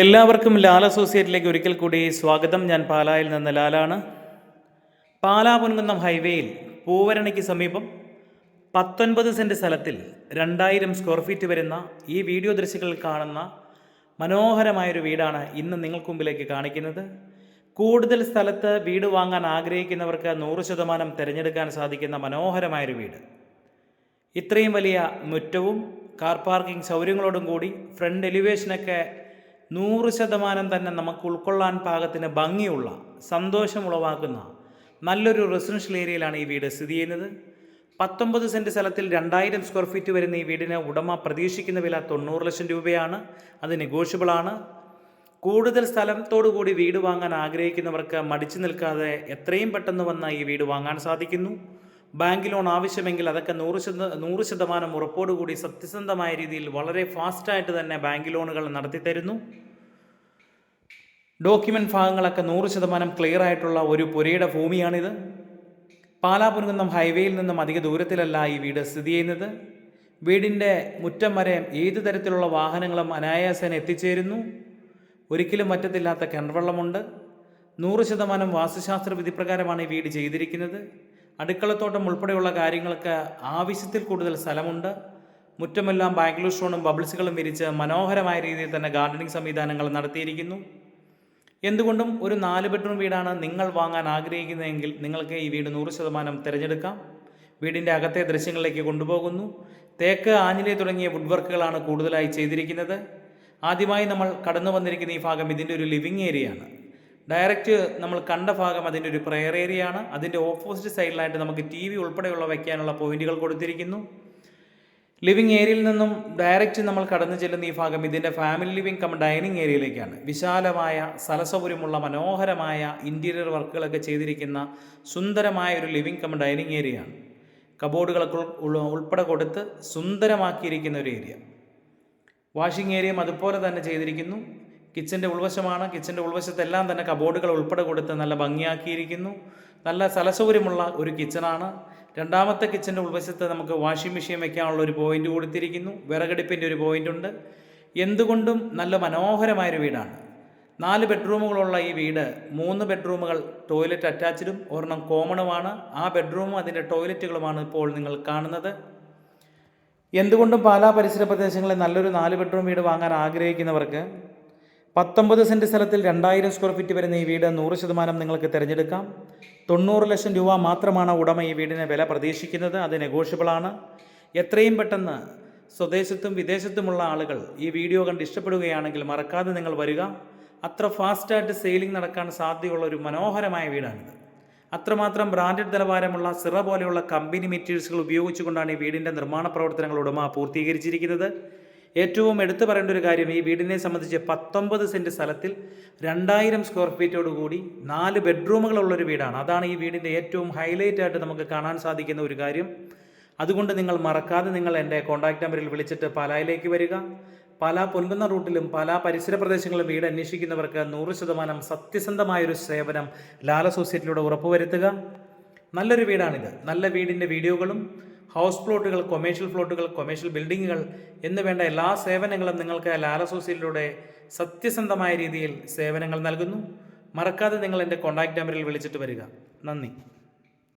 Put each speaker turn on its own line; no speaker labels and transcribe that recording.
എല്ലാവർക്കും ലാൽ അസോസിയേറ്റിലേക്ക് ഒരിക്കൽ കൂടി സ്വാഗതം. ഞാൻ പാലായിൽ നിന്ന് ലാലാണ്. പാലാ പൊൻകുന്നം ഹൈവേയിൽ പൂവരണിക്ക് സമീപം പത്തൊൻപത് സെന്റ് സ്ഥലത്തിൽ രണ്ടായിരം സ്ക്വയർ ഫീറ്റ് വരുന്ന ഈ വീഡിയോ ദൃശ്യങ്ങളിൽ കാണുന്ന മനോഹരമായൊരു വീടാണ് ഇന്ന് നിങ്ങൾക്ക് മുമ്പിലേക്ക് കാണിക്കുന്നത്. കൂടുതൽ സ്ഥലത്ത് വീട് വാങ്ങാൻ ആഗ്രഹിക്കുന്നവർക്ക് നൂറ് ശതമാനം തിരഞ്ഞെടുക്കാൻ സാധിക്കുന്ന മനോഹരമായൊരു വീട്. ഇത്രയും വലിയ മുറ്റവും കാർ പാർക്കിംഗ് സൗകര്യങ്ങളോടും കൂടി ഫ്രണ്ട് എലിവേഷനൊക്കെ നൂറ് ശതമാനം തന്നെ നമുക്ക് ഉൾക്കൊള്ളാൻ പാകത്തിന് ഭംഗിയുള്ള സന്തോഷം ഉളവാക്കുന്ന നല്ലൊരു റെസിഡൻഷ്യൽ ഏരിയയിലാണ് ഈ വീട് സ്ഥിതി ചെയ്യുന്നത്. പത്തൊമ്പത് സെന്റ് സ്ഥലത്തിൽ രണ്ടായിരം സ്ക്വയർ ഫീറ്റ് വരുന്ന ഈ വീടിന് ഉടമ പ്രതീക്ഷിക്കുന്ന വില തൊണ്ണൂറ് ലക്ഷം രൂപയാണ്. അത് നെഗോഷ്യബിളാണ് കൂടുതൽ സ്ഥലത്തോടു കൂടി വീട് വാങ്ങാൻ ആഗ്രഹിക്കുന്നവർക്ക് മടിച്ചു നിൽക്കാതെ എത്രയും പെട്ടെന്ന് വന്ന ഈ വീട് വാങ്ങാൻ സാധിക്കുന്നു. ബാങ്ക് ലോൺ ആവശ്യമെങ്കിൽ അതൊക്കെ നൂറ് ശത നൂറ് ശതമാനം ഉറപ്പോടുകൂടി സത്യസന്ധമായ രീതിയിൽ വളരെ ഫാസ്റ്റായിട്ട് തന്നെ ബാങ്ക് ലോണുകൾ നടത്തി തരുന്നു ഡോക്യുമെന്റ് ഭാഗങ്ങളൊക്കെ നൂറ് ശതമാനം ക്ലിയർ ആയിട്ടുള്ള ഒരു പുരയുടെ ഭൂമിയാണിത്. പാലാപുരകുന്നം ഹൈവേയിൽ നിന്നും അധിക ദൂരത്തിലല്ല ഈ വീട് സ്ഥിതി ചെയ്യുന്നത്. വീടിന്റെ മുറ്റം വരെ ഏത് തരത്തിലുള്ള വാഹനങ്ങളും അനായാസേന എത്തിച്ചേരുന്നു. ഒരിക്കലും പറ്റത്തില്ലാത്ത കിണർവെള്ളമുണ്ട് നൂറ് ശതമാനം വാസ്തുശാസ്ത്ര വിധിപ്രകാരമാണ് ഈ വീട് ചെയ്തിരിക്കുന്നത്. അടുക്കളത്തോട്ടം ഉൾപ്പെടെയുള്ള കാര്യങ്ങൾക്ക് ആവശ്യത്തിൽ കൂടുതൽ സ്ഥലമുണ്ട്. മുറ്റമെല്ലാം ബാംഗ്ലൂർ സ്റ്റോണും ബബിൾസുകളും വിരിച്ച് മനോഹരമായ രീതിയിൽ തന്നെ ഗാർഡനിങ് സംവിധാനങ്ങൾ നടത്തിയിരിക്കുന്നു. എന്തുകൊണ്ടും ഒരു നാല് ബെഡ്റൂം വീടാണ് നിങ്ങൾ വാങ്ങാൻ ആഗ്രഹിക്കുന്നതെങ്കിൽ നിങ്ങൾക്ക് ഈ വീട് നൂറ് ശതമാനം തിരഞ്ഞെടുക്കാം. വീടിന്റെ അകത്തെ ദൃശ്യങ്ങളിലേക്ക് കൊണ്ടുപോകുന്നു. തേക്ക് ആഞ്ഞിലെ തുടങ്ങിയ വുഡ് വർക്കുകളാണ് കൂടുതലായി ചെയ്തിരിക്കുന്നത്. ആദ്യമായി നമ്മൾ കടന്നു വന്നിരിക്കുന്ന ഈ ഭാഗം ഇതിന്റെ ഒരു ലിവിങ് ഏരിയയാണ്. ഡയറക്റ്റ് നമ്മൾ കണ്ട ഭാഗം അതിന്റെ ഒരു പ്രെയർ ഏരിയ ആണ്. അതിന്റെ ഓപ്പോസിറ്റ് സൈഡിലായിട്ട് നമുക്ക് ടി വി ഉൾപ്പെടെയുള്ള വയ്ക്കാനുള്ള പോയിന്റുകൾ കൊടുത്തിരിക്കുന്നു. ലിവിംഗ് ഏരിയയിൽ നിന്നും ഡയറക്റ്റ് നമ്മൾ കടന്നു ചെല്ലുന്ന ഈ ഭാഗം ഇതിന്റെ ഫാമിലി ലിവിംഗ് കം ഡൈനിങ് ഏരിയയിലേക്കാണ് വിശാലമായ സ്ഥലസൗകര്യമുള്ള മനോഹരമായ ഇന്റീരിയർ വർക്കുകളൊക്കെ ചെയ്തിരിക്കുന്ന സുന്ദരമായ ഒരു ലിവിംഗ് കം ഡൈനിങ് ഏരിയയാണ് കബോർഡുകളൊക്കെ ഉൾപ്പെടെ കൊടുത്ത് സുന്ദരമാക്കിയിരിക്കുന്ന ഒരു ഏരിയ വാഷിംഗ് ഏരിയയും അതുപോലെ തന്നെ ചെയ്തിരിക്കുന്നു. കിച്ചന്റെ ഉൾവശമാണ്. കിച്ചന്റെ ഉൾവശത്തെല്ലാം തന്നെ കബോർഡുകൾ ഉൾപ്പെടെ കൊടുത്ത് നല്ല ഭംഗിയാക്കിയിരിക്കുന്നു. നല്ല സ്ഥലസൗകര്യമുള്ള ഒരു കിച്ചണാണ് രണ്ടാമത്തെ കിച്ചന്റെ ഉൾവശത്ത് നമുക്ക് വാഷിംഗ് മെഷീൻ വെക്കാനുള്ള ഒരു പോയിന്റ് കൊടുത്തിരിക്കുന്നു. വിറകടുപ്പിന്റെ ഒരു പോയിന്റ് ഉണ്ട്. എന്തുകൊണ്ടും നല്ല മനോഹരമായൊരു വീടാണ്. നാല് ബെഡ്റൂമുകളുള്ള ഈ വീട് മൂന്ന് ബെഡ്റൂമുകൾ ടോയ്ലറ്റ് അറ്റാച്ച്ഡും ഒരെണ്ണം കോമണുമാണ്. ആ ബെഡ്റൂമും അതിന്റെ ടോയ്ലറ്റുകളുമാണ് ഇപ്പോൾ നിങ്ങൾ കാണുന്നത്. എന്തുകൊണ്ടും പാലാ പരിസര പ്രദേശങ്ങളിൽ നല്ലൊരു നാല് ബെഡ്റൂം വീട് വാങ്ങാൻ ആഗ്രഹിക്കുന്നവർക്ക് പത്തൊമ്പത് സെന്റ് സ്ഥലത്തിൽ രണ്ടായിരം സ്ക്വയർ ഫീറ്റ് വരുന്ന ഈ വീട് നൂറ് ശതമാനം നിങ്ങൾക്ക് തിരഞ്ഞെടുക്കാം. തൊണ്ണൂറ് ലക്ഷം രൂപ മാത്രമാണ് ഉടമ ഈ വീടിന് വില പ്രതീക്ഷിക്കുന്നത്. അത് നെഗോഷ്യബിളാണ് എത്രയും പെട്ടെന്ന് സ്വദേശത്തും വിദേശത്തുമുള്ള ആളുകൾ ഈ വീഡിയോ കണ്ട് ഇഷ്ടപ്പെടുകയാണെങ്കിൽ മറക്കാതെ നിങ്ങൾ വരിക. അത്ര ഫാസ്റ്റായിട്ട് സെയിലിംഗ് നടക്കാൻ സാധ്യതയുള്ള ഒരു മനോഹരമായ വീടാണിത്. അത്രമാത്രം ബ്രാൻഡഡ് നിലവാരമുള്ള സിറ പോലെയുള്ള കമ്പനി മെറ്റീരിയൽസുകൾ ഉപയോഗിച്ചുകൊണ്ടാണ് ഈ വീടിന്റെ നിർമ്മാണ പ്രവർത്തനങ്ങൾ ഉടമ പൂർത്തീകരിച്ചിരിക്കുന്നത്. ഏറ്റവും എടുത്തു പറയേണ്ട ഒരു കാര്യം ഈ വീടിനെ സംബന്ധിച്ച് പത്തൊമ്പത് സെന്റ് സ്ഥലത്തിൽ രണ്ടായിരം സ്ക്വയർ ഫീറ്റോട് കൂടി നാല് ബെഡ്റൂമുകളുള്ളൊരു വീടാണ്. അതാണ് ഈ വീടിന്റെ ഏറ്റവും ഹൈലൈറ്റ് ആയിട്ട് നമുക്ക് കാണാൻ സാധിക്കുന്ന ഒരു കാര്യം. അതുകൊണ്ട് നിങ്ങൾ മറക്കാതെ നിങ്ങൾ എന്റെ കോൺടാക്റ്റ് നമ്പറിൽ വിളിച്ചിട്ട് പാലായിലേക്ക് വരിക. പല പൊൻകുന്ന റൂട്ടിലും പല പരിസര പ്രദേശങ്ങളിലും വീട് അന്വേഷിക്കുന്നവർക്ക് നൂറ് ശതമാനം സത്യസന്ധമായൊരു സേവനം ലാല അസോസിയേറ്റിലൂടെ ഉറപ്പുവരുത്തുക. നല്ലൊരു വീടാണിത്. നല്ല വീടിന്റെ വീഡിയോകളും ഹൗസ് പ്ലോട്ടുകൾ കൊമേഴ്ഷ്യൽ പ്ലോട്ടുകൾ കൊമേഴ്ഷ്യൽ ബിൽഡിങ്ങുകൾ എന്ന് വേണ്ട എല്ലാ സേവനങ്ങളും നിങ്ങൾക്ക് ലാൽ അസോസിയേറ്റിലൂടെ സത്യസന്ധമായ രീതിയിൽ സേവനങ്ങൾ നൽകുന്നു. മറക്കാതെ നിങ്ങൾ എന്റെ കോൺടാക്റ്റ് നമ്പറിൽ വിളിച്ചിട്ട് വരിക. നന്ദി.